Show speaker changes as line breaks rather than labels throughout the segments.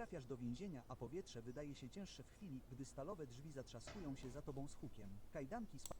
Trafiasz do więzienia, a powietrze wydaje się cięższe w chwili, gdy stalowe drzwi zatrzaskują się za tobą z hukiem. Kajdanki spa...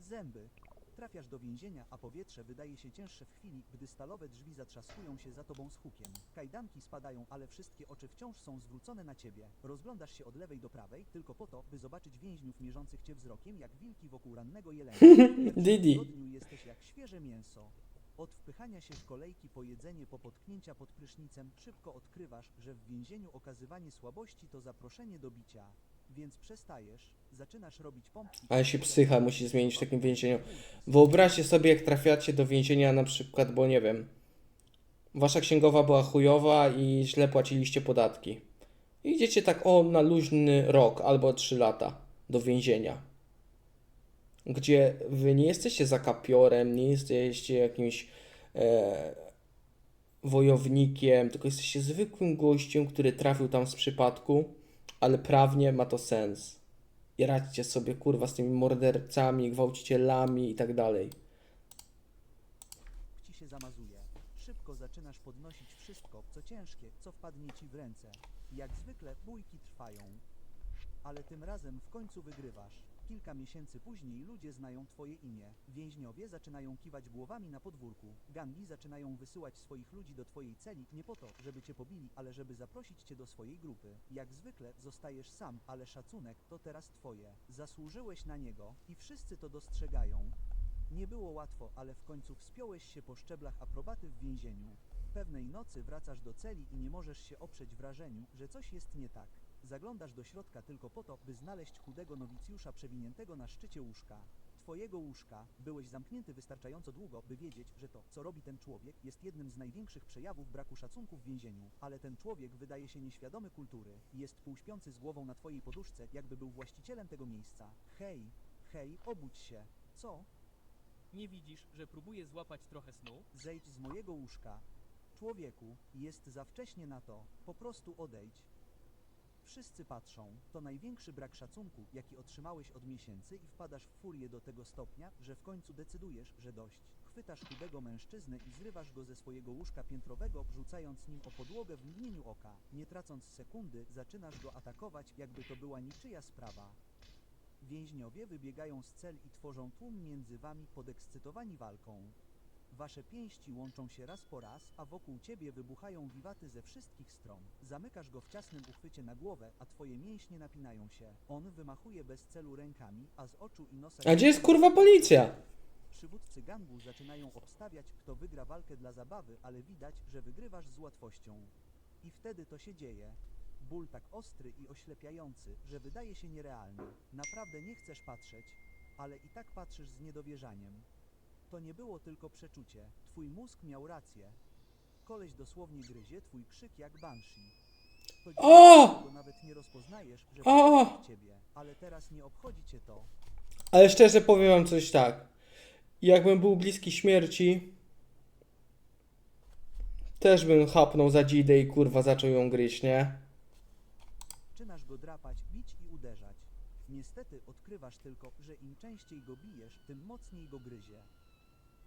Zęby. Trafiasz do więzienia, a powietrze wydaje się cięższe w chwili, gdy stalowe drzwi zatrzaskują się za tobą z hukiem. Kajdanki spadają, ale wszystkie oczy wciąż są zwrócone na ciebie. Rozglądasz się od lewej do prawej, tylko po to, by zobaczyć więźniów mierzących cię wzrokiem, jak wilki wokół rannego jelenia. W
Didi.
tygodniu jesteś jak świeże mięso. Od wpychania się w kolejki po jedzenie, po potknięcia pod prysznicem, szybko odkrywasz, że w więzieniu okazywanie słabości to zaproszenie do bicia. Więc przestajesz, zaczynasz robić pompki.
Ale się psycha musi zmienić w takim więzieniu. Wyobraźcie sobie, jak trafiacie do więzienia na przykład, bo nie wiem, wasza księgowa była chujowa i źle płaciliście podatki. Idziecie tak o na luźny rok albo trzy lata do więzienia. Gdzie wy nie jesteście zakapiorem, nie jesteście jakimś e, wojownikiem, tylko jesteście zwykłym gościem, który trafił tam z przypadku, ale prawnie ma to sens. I radźcie sobie, kurwa, z tymi mordercami, gwałcicielami i tak dalej.
ci się zamazuje. Szybko zaczynasz podnosić wszystko, co ciężkie, co wpadnie ci w ręce. Jak zwykle bójki trwają. Ale tym razem w końcu wygrywasz. Kilka miesięcy później ludzie znają twoje imię. Więźniowie zaczynają kiwać głowami na podwórku. Gangi zaczynają wysyłać swoich ludzi do twojej celi nie po to, żeby cię pobili, ale żeby zaprosić cię do swojej grupy. Jak zwykle zostajesz sam, ale szacunek to teraz twoje. Zasłużyłeś na niego i wszyscy to dostrzegają. Nie było łatwo, ale w końcu wspiąłeś się po szczeblach aprobaty w więzieniu. Pewnej nocy wracasz do celi i nie możesz się oprzeć wrażeniu, że coś jest nie tak. Zaglądasz do środka tylko po to, by znaleźć chudego nowicjusza przewiniętego na szczycie łóżka. Twojego łóżka byłeś zamknięty wystarczająco długo, by wiedzieć, że to, co robi ten człowiek, jest jednym z największych przejawów braku szacunku w więzieniu. Ale ten człowiek wydaje się nieświadomy kultury. Jest półśpiący z głową na twojej poduszce, jakby był właścicielem tego miejsca. Hej, hej, obudź się. Co?
Nie widzisz, że próbuję złapać trochę snu?
Zejdź z mojego łóżka. Człowieku, jest za wcześnie na to. Po prostu odejdź. Wszyscy patrzą. To największy brak szacunku, jaki otrzymałeś od miesięcy i wpadasz w furię do tego stopnia, że w końcu decydujesz, że dość. Chwytasz chudego mężczyznę i zrywasz go ze swojego łóżka piętrowego, rzucając nim o podłogę w mgnieniu oka. Nie tracąc sekundy, zaczynasz go atakować, jakby to była niczyja sprawa. Więźniowie wybiegają z cel i tworzą tłum między wami podekscytowani walką. Wasze pięści łączą się raz po raz, a wokół ciebie wybuchają wiwaty ze wszystkich stron. Zamykasz go w ciasnym uchwycie na głowę, a twoje mięśnie napinają się. On wymachuje bez celu rękami, a z oczu i nosa...
A gdzie jest kurwa policja?
Przywódcy gangu zaczynają obstawiać, kto wygra walkę dla zabawy, ale widać, że wygrywasz z łatwością. I wtedy to się dzieje. Ból tak ostry i oślepiający, że wydaje się nierealny. Naprawdę nie chcesz patrzeć, ale i tak patrzysz z niedowierzaniem. To nie było tylko przeczucie. Twój mózg miał rację. Koleś dosłownie gryzie twój krzyk jak banshee. To
O!
dziwne, nawet nie rozpoznajesz, że
O!
w ciebie, ale teraz nie obchodzi cię to.
Ale szczerze powiem wam coś tak. Jakbym był bliski śmierci, też bym chapnął za dzidę i kurwa zaczął ją gryźć, nie?
Zaczynasz go drapać, bić i uderzać. Niestety odkrywasz tylko, że im częściej go bijesz, tym mocniej go gryzie.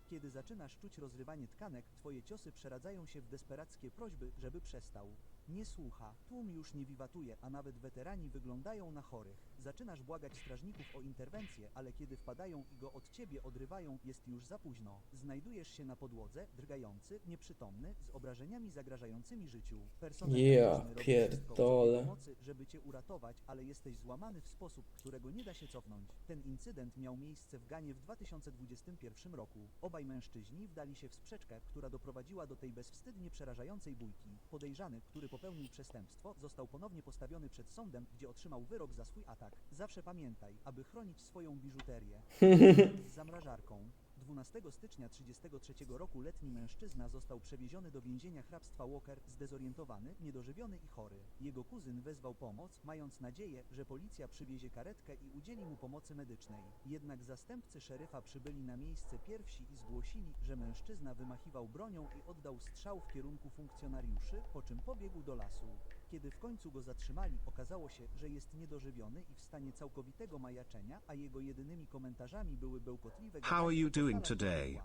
Kiedy zaczynasz czuć rozrywanie tkanek, twoje ciosy przeradzają się w desperackie prośby, żeby przestał. Nie słucha, tłum już nie wiwatuje, a nawet weterani wyglądają na chorych. Zaczynasz błagać strażników o interwencję, ale kiedy wpadają i go od ciebie odrywają, jest już za późno. Znajdujesz się na podłodze, drgający, nieprzytomny, z obrażeniami zagrażającymi życiu. Personel
Ja
medyczny robi wszystko w
pierdolę.
pomocy, żeby cię uratować, ale jesteś złamany w sposób, którego nie da się cofnąć. Ten incydent miał miejsce w Ganie w 2021 roku. Obaj mężczyźni wdali się w sprzeczkę, która doprowadziła do tej bezwstydnie przerażającej bójki. Podejrzany, który popełnił przestępstwo, został ponownie postawiony przed sądem, gdzie otrzymał wyrok za swój atak. Zawsze pamiętaj, aby chronić swoją biżuterię. Z zamrażarką. 12 stycznia 1933 roku letni mężczyzna został przewieziony do więzienia hrabstwa Walker zdezorientowany, niedożywiony i chory. Jego kuzyn wezwał pomoc, mając nadzieję, że policja przywiezie karetkę i udzieli mu pomocy medycznej. Jednak zastępcy szeryfa przybyli na miejsce pierwsi i zgłosili, że mężczyzna wymachiwał bronią i oddał strzał w kierunku funkcjonariuszy, po czym pobiegł do lasu. Kiedy w końcu go zatrzymali, okazało się, że jest niedożywiony i w stanie całkowitego majaczenia, a jego jedynymi komentarzami były bełkotliwe
How are you doing today?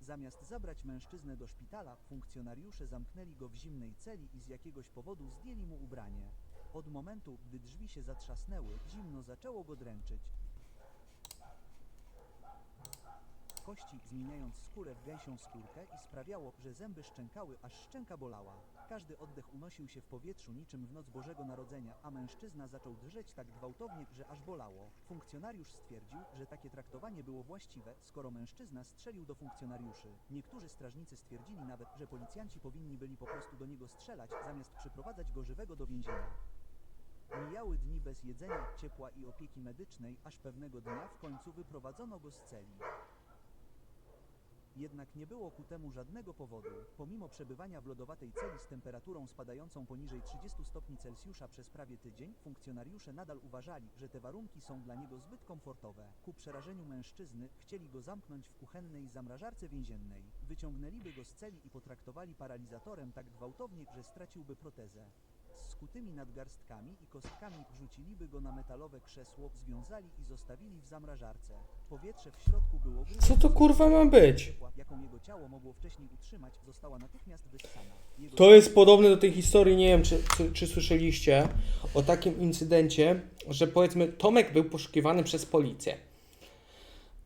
Zamiast zabrać mężczyznę do szpitala, funkcjonariusze zamknęli go w zimnej celi i z jakiegoś powodu zdjęli mu ubranie. Od momentu, gdy drzwi się zatrzasnęły, zimno zaczęło go dręczyć. Kości zmieniając skórę w gęsią skórkę i sprawiało, że zęby szczękały, aż szczęka bolała. Każdy oddech unosił się w powietrzu niczym w noc Bożego Narodzenia, a mężczyzna zaczął drżeć tak gwałtownie, że aż bolało. Funkcjonariusz stwierdził, że takie traktowanie było właściwe, skoro mężczyzna strzelił do funkcjonariuszy. Niektórzy strażnicy stwierdzili nawet, że policjanci powinni byli po prostu do niego strzelać, zamiast przyprowadzać go żywego do więzienia. Mijały dni bez jedzenia, ciepła i opieki medycznej, aż pewnego dnia w końcu wyprowadzono go z celi. Jednak nie było ku temu żadnego powodu. Pomimo przebywania w lodowatej celi z temperaturą spadającą poniżej 30 stopni Celsjusza przez prawie tydzień, funkcjonariusze nadal uważali, że te warunki są dla niego zbyt komfortowe. Ku przerażeniu mężczyzny chcieli go zamknąć w kuchennej zamrażarce więziennej. Wyciągnęliby go z celi i potraktowali paralizatorem tak gwałtownie, że straciłby protezę. Skutymi nadgarstkami i kostkami wrzuciliby go na metalowe krzesło, związali i zostawili w zamrażarce. Powietrze w środku było
Co to kurwa ma być?
jaką jego ciało mogło wcześniej utrzymać, została natychmiast wyssana. Jego
To jest podobne do tej historii, nie wiem czy, czy, czy słyszeliście o takim incydencie, że powiedzmy Tomek był poszukiwany przez policję,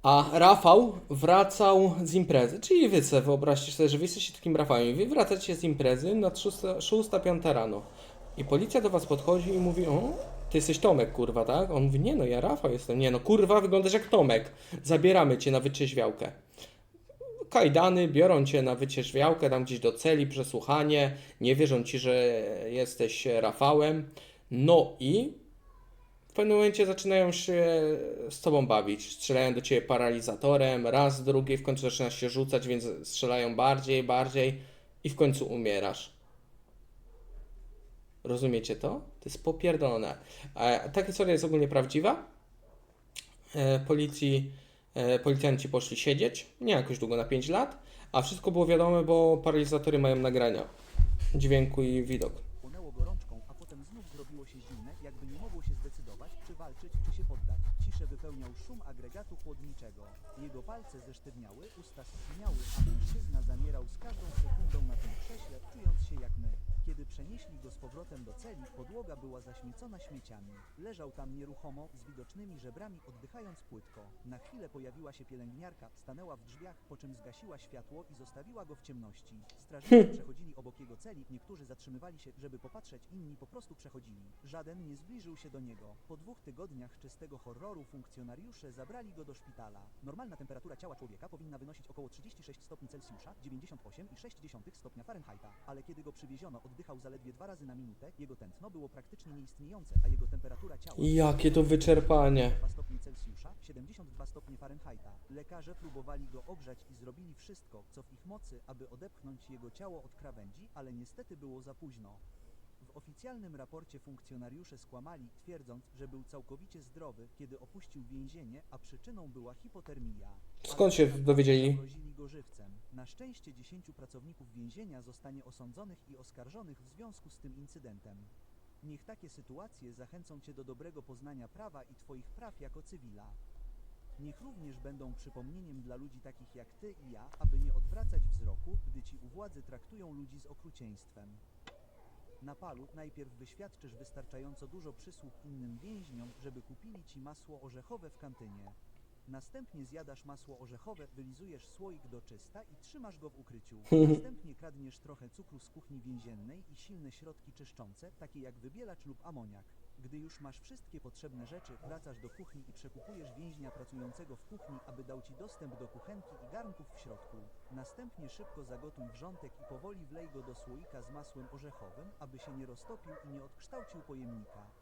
a Rafał wracał z imprezy, czyli wy sobie wyobraźcie sobie, że wy jesteście takim Rafałem i wy wracacie z imprezy na 6-5 rano i policja do was podchodzi i mówi, o, ty jesteś Tomek, kurwa, tak? On mówi, nie no, ja Rafał jestem, nie no, kurwa, wyglądasz jak Tomek, zabieramy cię na wyczeźwiałkę kajdany, biorą cię na wycierzwiałkę, tam gdzieś do celi, przesłuchanie, nie wierzą ci, że jesteś Rafałem. No i w pewnym momencie zaczynają się z tobą bawić. Strzelają do ciebie paralizatorem, raz, drugi, w końcu zaczynasz się rzucać, więc strzelają bardziej, bardziej i w końcu umierasz. Rozumiecie to? To jest popierdolone. E, ta historia jest ogólnie prawdziwa. E, policji E, Policjanci poszli siedzieć, nie jakoś długo, na 5 lat, a wszystko było wiadome, bo paralizatory mają nagrania dźwięku i widok.
Płonęło gorączką, a potem znów zrobiło się zimne, jakby nie mogło się zdecydować, czy walczyć, czy się poddać. Ciszę wypełniał szum agregatu chłodniczego. Jego palce zesztywniały, usta a mężczyzna zamierał z każdą sekundą na tym krześle, czując się jak my. Kiedy przenieśli go z powrotem do celi, podłoga była zaśmiecona śmieciami. Leżał tam nieruchomo, z widocznymi żebrami, oddychając płytko. Na chwilę pojawiła się pielęgniarka, stanęła w drzwiach, po czym zgasiła światło i zostawiła go w ciemności. Strażnicy przechodzili obok jego celi, niektórzy zatrzymywali się, żeby popatrzeć, inni po prostu przechodzili. Żaden nie zbliżył się do niego. Po dwóch tygodniach czystego horroru funkcjonariusze zabrali go do szpitala. Normalna temperatura ciała człowieka powinna wynosić około 36 stopni Celsjusza, 98,6 stopnia Fahrenheita, ale kiedy go przywieziono, oddychał zaledwie dwa razy na minutę, jego tętno było praktycznie nieistniejące, a jego temperatura ciała...
Jakie to wyczerpanie.
2 stopnie Celsjusza, 72 stopnie Fahrenheita. Lekarze próbowali go ogrzać i zrobili wszystko, co w ich mocy, aby odepchnąć jego ciało od krawędzi, ale niestety było za późno. W oficjalnym raporcie funkcjonariusze skłamali, twierdząc, że był całkowicie zdrowy, kiedy opuścił więzienie, a przyczyną była hipotermia.
Skąd się dowiedzieli?
Na szczęście 10 pracowników więzienia zostanie osądzonych i oskarżonych w związku z tym incydentem. Niech takie sytuacje zachęcą Cię do dobrego poznania prawa i Twoich praw jako cywila. Niech również będą przypomnieniem dla ludzi takich jak Ty i ja, aby nie odwracać wzroku, gdy ci u władzy traktują ludzi z okrucieństwem. Na palu najpierw wyświadczysz wystarczająco dużo przysług innym więźniom, żeby kupili Ci masło orzechowe w kantynie. Następnie zjadasz masło orzechowe, wylizujesz słoik do czysta i trzymasz go w ukryciu. Następnie kradniesz trochę cukru z kuchni więziennej i silne środki czyszczące, takie jak wybielacz lub amoniak. Gdy już masz wszystkie potrzebne rzeczy, wracasz do kuchni i przekupujesz więźnia pracującego w kuchni, aby dał ci dostęp do kuchenki i garnków w środku. Następnie szybko zagotuj wrzątek i powoli wlej go do słoika z masłem orzechowym, aby się nie roztopił i nie odkształcił pojemnika.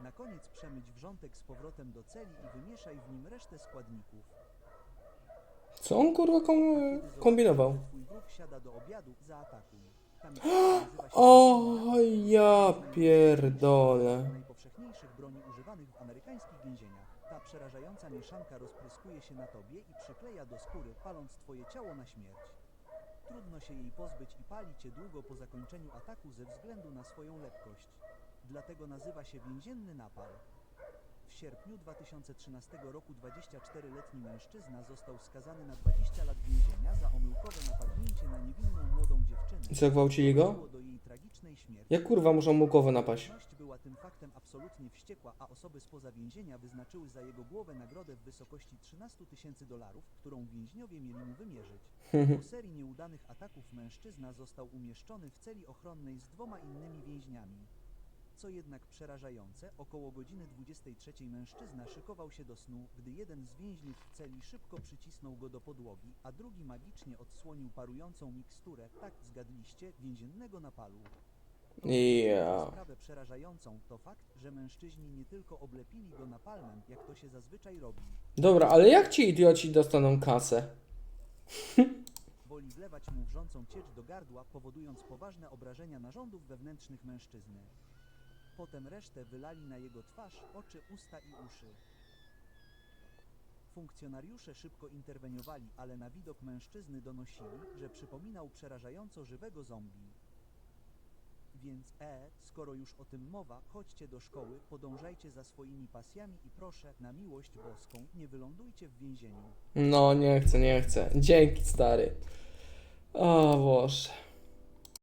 Na koniec przemyć wrzątek z powrotem do celi i wymieszaj w nim resztę składników.
Co on kurwa kom kombinował?
Twój wróg siada do obiadu, zaatakuj. Nazywa się
O, ja pierdolę.
najpowszechniejszych broni używanych w amerykańskich więzieniach. Ta przerażająca mieszanka rozpryskuje się na tobie i przykleja do skóry, paląc twoje ciało na śmierć. Trudno się jej pozbyć i pali cię długo po zakończeniu ataku ze względu na swoją lekkość. Dlatego nazywa się więzienny napal. W sierpniu 2013 roku 24-letni mężczyzna został skazany na 20 lat więzienia za omyłkowe napadnięcie na niewinną młodą dziewczynę.
I co, gwałcili go?
Doprowadziło do jej tragicznej śmierci.
Jak kurwa muszą mu głowę napaść?
Była tym faktem absolutnie wściekła, a osoby spoza więzienia wyznaczyły za jego głowę nagrodę w wysokości 13 tysięcy dolarów, którą więźniowie mieli mu wymierzyć. Po serii nieudanych ataków mężczyzna został umieszczony w celi ochronnej z dwoma innymi więźniami. Co jednak przerażające, około godziny 23 mężczyzna szykował się do snu, gdy jeden z więźniów w celi szybko przycisnął go do podłogi, a drugi magicznie odsłonił parującą miksturę, tak zgadliście, więziennego napalu.
Ja.
Sprawę przerażającą to fakt, że mężczyźni nie tylko oblepili go napalmem, jak to się zazwyczaj robi.
Dobra, ale jak ci idioci dostaną kasę?
Woli wlewać mu wrzącą ciecz do gardła, powodując poważne obrażenia narządów wewnętrznych mężczyzny. Potem resztę wylali na jego twarz, oczy, usta i uszy. Funkcjonariusze szybko interweniowali, ale na widok mężczyzny donosili, że przypominał przerażająco żywego zombie. Więc e, skoro już o tym mowa, chodźcie do szkoły, podążajcie za swoimi pasjami i proszę, na miłość boską, nie wylądujcie w więzieniu.
No, nie chcę, nie chcę. Dzięki, stary. O Boże.